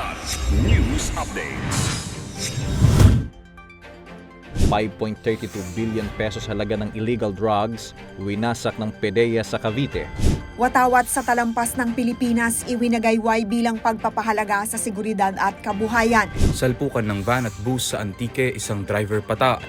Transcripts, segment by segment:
Blood News Updates. 5.32 billion pesos halaga ng illegal drugs winasak ng PDEA sa Cavite. Watawat sa talampas ng Pilipinas, iwinagayway bilang pagpapahalaga sa seguridad at kabuhayan. Salpukan ng van at bus sa Antique, isang driver pata.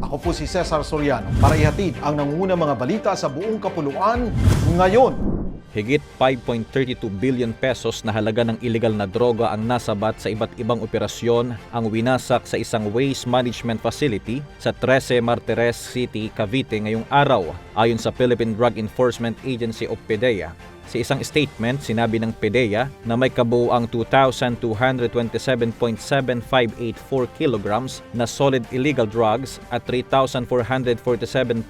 Ako po si Cesar Soriano para ihatid ang nangungunang mga balita sa buong kapuluan ngayon. Higit 5.32 billion pesos na halaga ng illegal na droga ang nasabat sa iba't ibang operasyon ang winasak sa isang waste management facility sa 13 Martires City, Cavite ngayong araw ayon sa Philippine Drug Enforcement Agency o PDEA. Sa isang statement, sinabi ng PDEA na may kabuuang 2,227.7584 kilograms na solid illegal drugs at 3,447.0920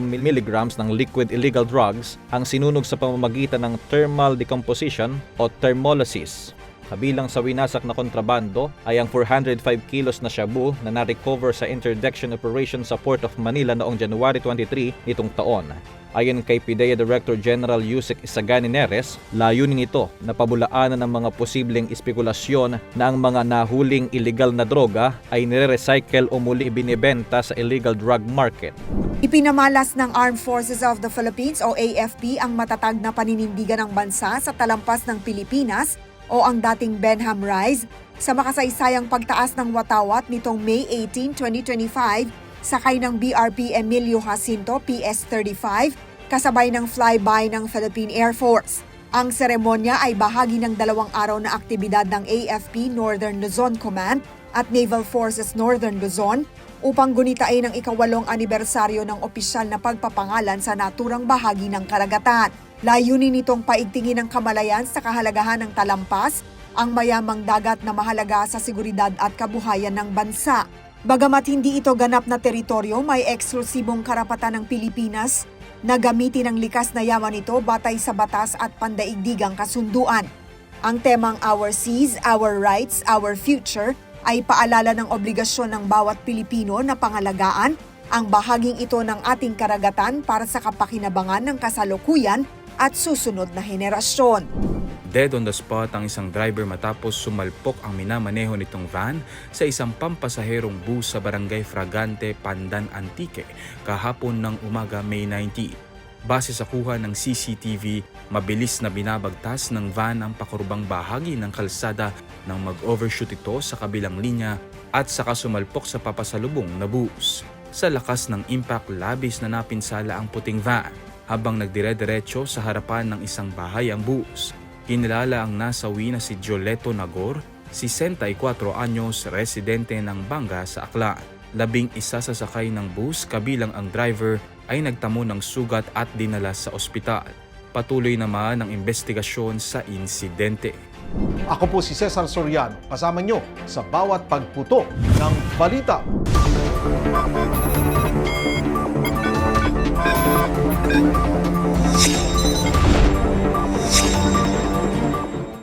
milligrams ng liquid illegal drugs ang sinunog sa pamamagitan ng thermal decomposition o thermolysis. Kabilang sa winasak na kontrabando ay ang 405 kilos na shabu na na-recover sa interdiction operation sa Port of Manila noong January 23 nitong taon. Ayon kay PIDEA Director General Yusek Isagani Neres, layunin ito na pabulaanan ng mga posibleng espekulasyon na ang mga nahuling illegal na droga ay nire-recycle o muli ibinibenta sa illegal drug market. Ipinamalas ng Armed Forces of the Philippines o AFP ang matatag na paninindigan ng bansa sa talampas ng Pilipinas o ang dating Benham Rise sa makasaysayang pagtaas ng watawat nitong May 18, 2025 sakay ng BRP Emilio Jacinto PS-35 kasabay ng flyby ng Philippine Air Force. Ang seremonya ay bahagi ng dalawang araw na aktibidad ng AFP Northern Luzon Command at Naval Forces Northern Luzon upang gunitain ang ikawalong anibersaryo ng opisyal na pagpapangalan sa naturang bahagi ng karagatan. Layunin nitong paigtingin ang kamalayan sa kahalagahan ng talampas, ang mayamang dagat na mahalaga sa seguridad at kabuhayan ng bansa. Bagamat hindi ito ganap na teritoryo, may eksklusibong karapatan ng Pilipinas na gamitin ang likas na yaman ito batay sa batas at pandaigdigang kasunduan. Ang temang Our Seas, Our Rights, Our Future ay paalala ng obligasyon ng bawat Pilipino na pangalagaan ang bahaging ito ng ating karagatan para sa kapakinabangan ng kasalukuyan at susunod na henerasyon. Dead on the spot ang isang driver matapos sumalpok ang minamaneho nitong van sa isang pampasaherong bus sa barangay Fragante, Pandan, Antique kahapon ng umaga May 90. Base sa kuha ng CCTV, mabilis na binabagtas ng van ang pakurbang bahagi ng kalsada nang mag-overshoot ito sa kabilang linya at saka sumalpok sa papasalubong na bus. Sa lakas ng impact, labis na napinsala ang puting van habang nagdire-diretso sa harapan ng isang bahay ang bus. Kinilala ang nasawi na si Joleto Nagor, 64 anyos, residente ng Banga sa Aklan. Labing isa sa sakay ng bus kabilang ang driver ay nagtamo ng sugat at dinala sa ospital. Patuloy naman ang investigasyon sa insidente. Ako po si Cesar Soriano, kasama nyo sa bawat pagputo ng balita.